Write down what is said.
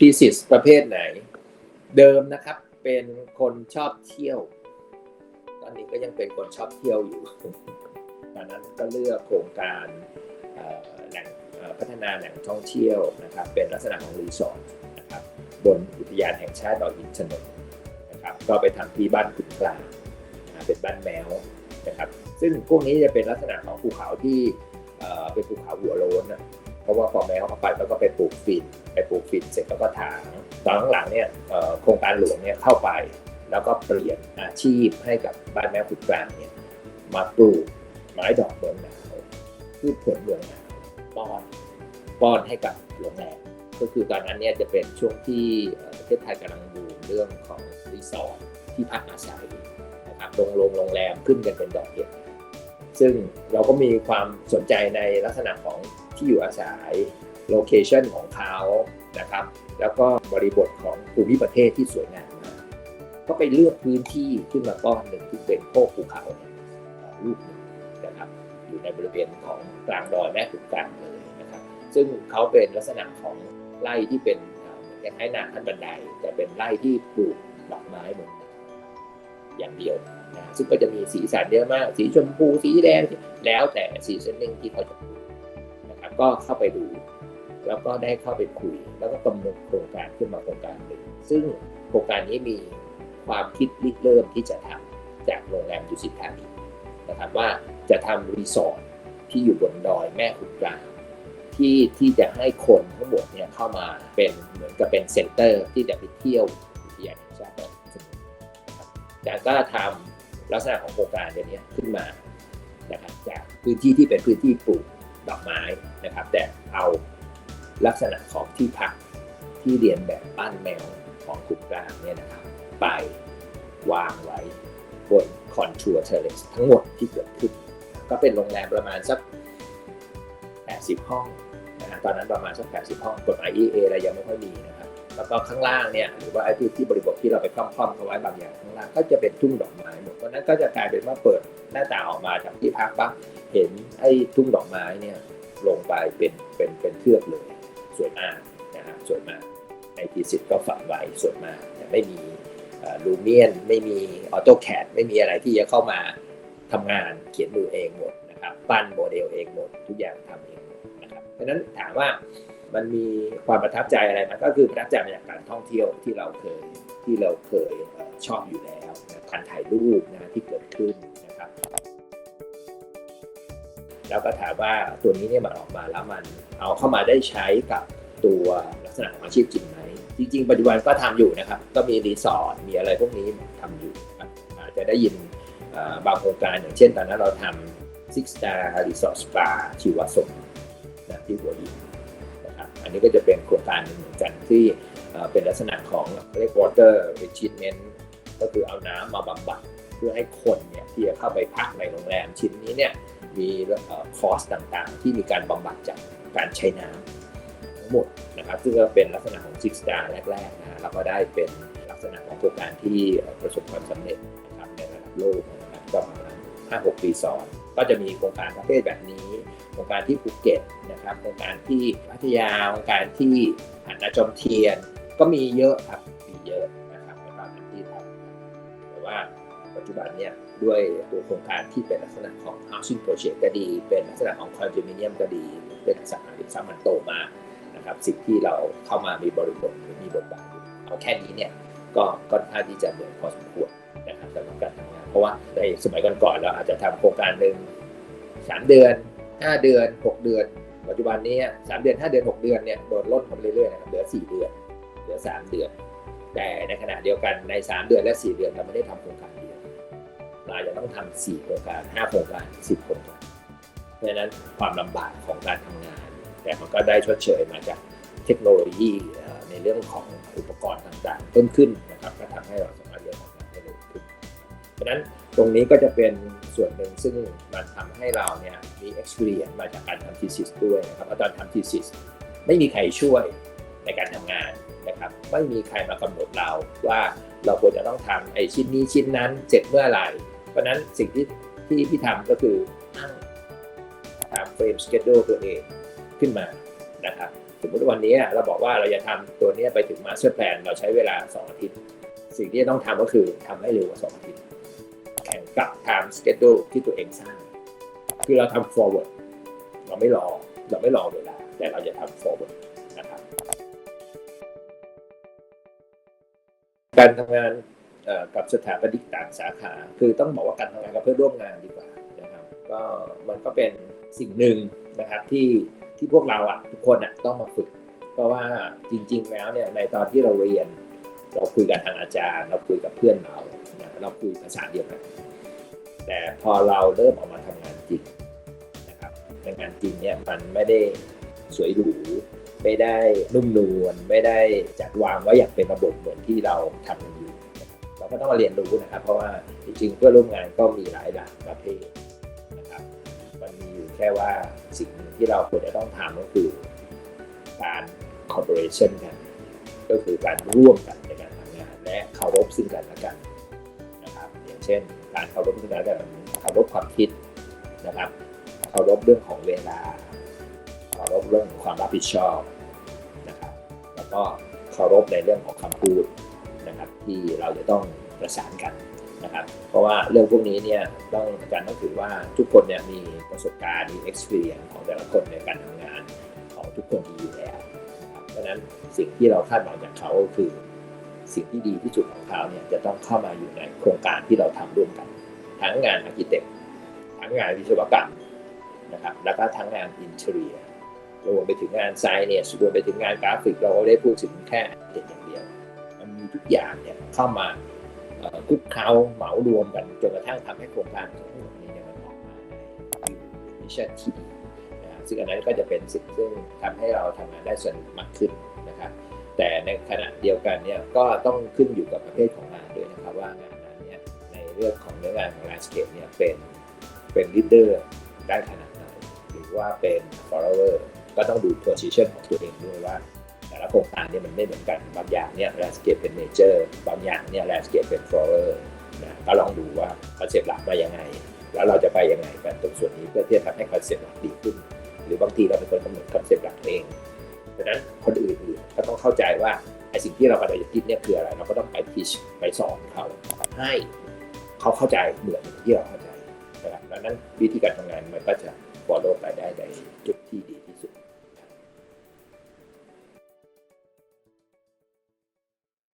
thesis ประเภทไหน เดิมนะครับ เป็นคนชอบเที่ยว ตอนนี้ก็ยังเป็นคนชอบเที่ยวอยู่ตอนนั้นก็เลือกโครงการแหล่งพัฒนาแหล่งท่องเที่ยวนะครับ เป็นลักษณะของรีสอร์ทนะครับบนอุทยานแห่งชาติดอยอินทนนท์นะครับ ก็ไปทำที่บ้านขุนกลางเป็นบ้านแมวนะครับ ซึ่งพวกนี้จะเป็นลักษณะของภูเขาที่เป็นภูเขาหัวโล้นนะ เพราะว่าพอแมวเข้าไปแล้วก็ไปปลูกฝิ่นไปปลูกฝิ่นเสร็จแล้วก็ถางตอนหลังๆเนี่ยโครงการหลวงเนี่ยเข้าไป แล้วก็เปลี่ยนอาชีพให้กับบ้านแม่ขุนกลางเนี่ยมาปลูกไม้ดอกเมืองหนาวพืชผลเมืองหนาวป้อนป้อนให้กับโรงแรมก็คือตอนนั้นเนี่ยจะเป็นช่วงที่ประเทศไทยกำลังบูมเรื่องของรีสอร์ทที่พักอาศัยนะครับโรงโรงโรงแรมขึ้นกันเป็นดอกเห็ดซึ่งเราก็มีความสนใจในลักษณะของ ที่อยู่อาศัยโลเคชันของเขานะครับ แล้วก็บริบทของภูมิประเทศที่สวยงามมาก็ไปเลือกพื้นที่ขึ้นมาก้อนหนึ่งที่เป็นโคกภูเขาเนี่ยลูกหนึ่งนะครับ อยู่ในบริเวณของกลางดอยแม่ขุนกลางเลยนะครับ ซึ่งเขาเป็นลักษณะของไร่ที่เป็นเอ่อเหมือนคล้ายๆนาขั้นบันได แต่เป็นไร่ที่ปลูกดอกไม้เหมือนอย่างเดียวนะซึ่งก็จะมีสีสันเยอะมาก สีชมพูสีแดงแล้วแต่ซีซันนิ่งที่เขาจะปลูก ก็เข้าไปดู แล้วก็ได้เข้าไปคุย แล้วก็กำหนดโครงการขึ้นมาโครงการหนึ่งซึ่งโครงการนี้มีความคิดริเริ่มที่จะทำจากโรงแรมดุสิตธานีนะครับว่าจะทำรีสอร์ทที่อยู่บนดอยแม่ขุนกลางที่ที่จะให้คนทั้งหมดเนี่ยเข้ามาเป็นเหมือนกับเป็นเซ็นเตอร์ที่จะไปเที่ยวอุทยานแห่งชาติดอยอินทนนะครับจากก็ทำลักษณะของโครงการตัวนี้ขึ้นมานะครับจากพื้นที่ที่เป็นพื้นที่ปลูก ดอกไม้นะครับ แต่เอาลักษณะของที่พักที่เรียนแบบบ้านแมวของขุนกลางเนี่ยนะครับ ไปวางไว้บนคอนทัวร์เทเลสทั้งหมดที่เกิดขึ้น ก็เป็นโรงแรมประมาณสัก 80 ห้องนะฮะตอนนั้นประมาณสัก 80 ห้องกฎหมาย EA อะไรยังไม่ค่อยมีนะครับ แล้วก็ข้างล่างเนี่ยหรือว่าไอ้ที่ที่บริบทที่เราไปคล่อมๆเขาไว้บางอย่างข้างล่างก็จะเป็นทุ่งดอกไม้หมดเพราะฉะนั้นก็จะกลายเป็นว่าเปิดหน้าต่างออกมาจากที่พักปั๊บ เห็นไอ้ทุ่งดอกไม้เนี่ยลงไปเป็นเป็นเป็นเทือกเลยสวยมากนะฮะสวยมากในทีสิทธ์ก็ฝังไว้สวยมากไม่มีลูเมียนไม่มีออโต้แคดไม่มีอะไรที่จะเข้ามาทำงานเขียนมือเองหมดนะครับปั้นโมเดลเองหมด ทุกอย่างทำเองนะครับเพราะนั้นถามว่ามันมีความประทับใจอะไรมันก็คือประทับใจมาจากการท่องเที่ยวที่เราเคยที่เราเคยชอบอยู่แล้วนะการถ่ายรูปนะที่เกิดขึ้นนะครับ แล้วก็ถามว่าตัวนี้เนี่ยมันออกมาแล้วมันเอาเข้ามาได้ใช้กับตัวลักษณะของอาชีพจริงไหมจริง ๆ ปัจจุบันก็ทำอยู่นะครับ ก็มีรีสอร์ทมีอะไรพวกนี้ทำอยู่ครับอาจจะได้ยินบางโครงการอย่างเช่นตอนนั้นเราทำ Six Star Resort Spa ชีวสมนะที่หัวหินนะครับอันนี้ก็จะเป็นโครงการหนึ่งเหมือนกันที่เป็นลักษณะของเรียก water retreatment ก็คือเอาน้ำมาบำบัด พื่อให้คนเนี่ยที่จะเข้าไปพักในโรงแรมชิ้นนี้เนี่ยมีคอสต่างๆ ที่มีการบำบัดจากการใช้น้ำทั้งหมดนะครับซึ่งก็เป็นลักษณะของ Six Star แรกๆนะแล้วก็ได้เป็นลักษณะของโครงการที่ประสบความสำเร็จนะครับในระดับโลกนะครับก็ประมาณ5-6ปีซ้อนก็จะมีโครงการประเภทแบบนี้ โครงการที่ภูเก็ตนะครับโครงการที่พัทยาโครงการที่หาดนาจอมเทียนก็มีเยอะครับมีเยอะนะครับในตอนนั้นที่ทำแต่ว่า ปัจจุบันเนี่ยด้วยตัวโครงการที่เป็นลักษณะของ housing project ก็ดี เป็นลักษณะของ condominium ก็ดี เป็นสังหาริมทรัพย์มันโตมานะครับสิ่งที่เราเข้ามามีบริบทหรือมีบทบาทเอาแค่นี้เนี่ยก็ค่อนข้างที่จะเหนื่อยพอสมควรนะครับสำหรับการทำงานเพราะว่าในสมัยก่อนๆเราอาจจะทำโครงการหนึ่งสามเดือนห้าเดือนหกเดือน ปัจจุบันนี้สามเดือนห้าเดือนหกเดือนเนี่ยโดนลดลงไปเรื่อยๆนะครับเหลือสี่เดือน เหลือสามเดือน แต่ในขณะเดียวกันใน3เดือนและ4เดือนเราไม่ได้ทำโครงการ เราจะต้องทำ4โครงการ5โครงการ10โครงการเพราะนั้นความลำบากของการทำงาน แต่มันก็ได้ชดเชยมาจากเทคโนโลยีในเรื่องของอุปกรณ์ต่างๆ เพิ่มขึ้นนะครับก็ทำให้เราสามารถเรียนทำงานได้เร็วขึ้น เพราะนั้นตรงนี้ก็จะเป็นส่วนหนึ่งซึ่งมันทำให้เราเนี่ยมี experience มาจากการทำ thesis ด้วยนะครับเพราะตอนทำ thesis ไม่มีใครช่วยในการทำงาน ครับไม่มีใครมากำหนดเราว่าเราควรจะต้องทำไอ้ชิ้นนี้ชิ้นนั้นเสร็จเมื่อไหร่ เพราะนั้นสิ่งที่ที่พี่ทำก็คือตั้งตามเฟรมสเกจโดตัวเองขึ้นมานะครับสมมติวันนี้เราบอกว่าเราจะทำตัวนี้ไปถึงมาสเตอร์แพลนเราใช้เวลา 2 อาทิตย์ สิ่งที่ต้องทำก็คือทำให้เร็วกว่า 2 อาทิตย์ แข่งกับ time schedule ที่ตัวเองสร้าง คือเราทำ forward เราไม่รอเราไม่รอเวลา แต่เราจะทำ forward การทำงานกับสถาปนิกต่างสาขา คือต้องบอกว่าการทำงานกับเพื่อนร่วมงานดีกว่านะครับ ก็มันก็เป็นสิ่งหนึ่งนะครับที่ที่พวกเราอะทุกคนอะต้องมาฝึก เพราะว่าจริง ๆ แล้วเนี่ยในตอนที่เราเรียน เราคุยกับทางอาจารย์ เราคุยกับเพื่อนเราเราคุยภาษาเดียวกันแต่พอเราเริ่มออกมาทำงานจริงนะครับในงานจริงเนี่ยมันไม่ได้สวยหรู ไม่ได้นุ่มนวลไม่ได้จัดวางไว้อย่างเป็นระบบเหมือนที่เราทำกันอยู่เราก็ต้องมาเรียนรู้นะครับ เพราะว่าจริงๆเพื่อร่วมงานก็มีหลายหลากประเภทนะครับมันมีอยู่แค่ว่าสิ่งหนึ่งที่เราควรจะต้องทำก็คือการ collaboration กัน ก็คือการร่วมกันในการทำงานและเคารพซึ่งกันและกันนะครับ อย่างเช่น การเคารพซึ่งกันและกันเคารพความคิดนะครับเคารพเรื่องของเวลาารพเรื่องของความรับผิดชอบนะครับแล้วก็เคารพในเรื่องของคำพูดนะครับที่เราจะต้องประสานกันนะครับเพราะว่าเรื่องพวกนี้เนี่ยต้องอาจารย์ต้องถือว่าทุกคนเนี่ยมีประสบการณ์มี experience ของแต่ละคนในการทำงานของทุกคนดีอยู่แล้วเพราะฉะนั้นสิ่งที่เราคาดหวังจากเขาคือสิ่งที่ดีที่สุดของเขาเนี่ยจะต้องเข้ามาอยู่ในโครงการที่เราทำร่วมกัน ทั้งงานอาร์กิเต็กทั้งงานวิศวกรรมนะครับแล้วก็ทั้งงานอินเทอร์เนีย รวมไปถึงงานไซเนสรวมไปถึงงานกราฟิกเราก็ได้พูดถึงแค่เด็กอย่างเดียว มันมีทุกอย่างเนี่ยเข้ามาคุกเคล้าเหมารวมกันจนกระทั่งทำให้โครงการทั้งหมดนี้เนี่ยมันออกมาในมิชชั่นที่ดีซึ่งอันนั้นก็จะเป็นสิ่งซึ่งทำให้เราทำงานได้สนุกมากขึ้นนะครับแต่ในขณะเดียวกันเนี่ยก็ต้องขึ้นอยู่กับประเภทของงานด้วยนะครับว่างานนั้นเนี่ยในเรื่องของเนื้องานของ landscape เนี่ยเป็นเป็น leader ได้ขนาดไหนหรือว่าเป็น follower ก็ต้องดู position ของตัวเองด้วยว่าแต่ละโครงการเนี่ยมันไม่เหมือนกันบางอย่างเนี่ย landscape เป็น major บางอย่างเนี่ย landscape เป็น follower นะก็ลองดูว่าคอนเซปต์หลักมายังไง แล้วเราจะไปยังไงกันตรงส่วนนี้เพื่อที่จะทำให้คอนเซปต์หลักดีขึ้น หรือบางทีเราเป็นคนกำหนดคอนเซปต์หลักเองดังนั้นคนอื่นๆก็ต้องเข้าใจว่าไอ้สิ่งที่เรากำลังจะคิดเนี่ยคืออะไร เราก็ต้องไปทีชไปสอนเขาให้เขาเข้าใจเหมือนที่เราเข้าใจนะครับดังนั้นวิธีการทำงานมันก็จะ follow ไปได้ในจุดที่ดี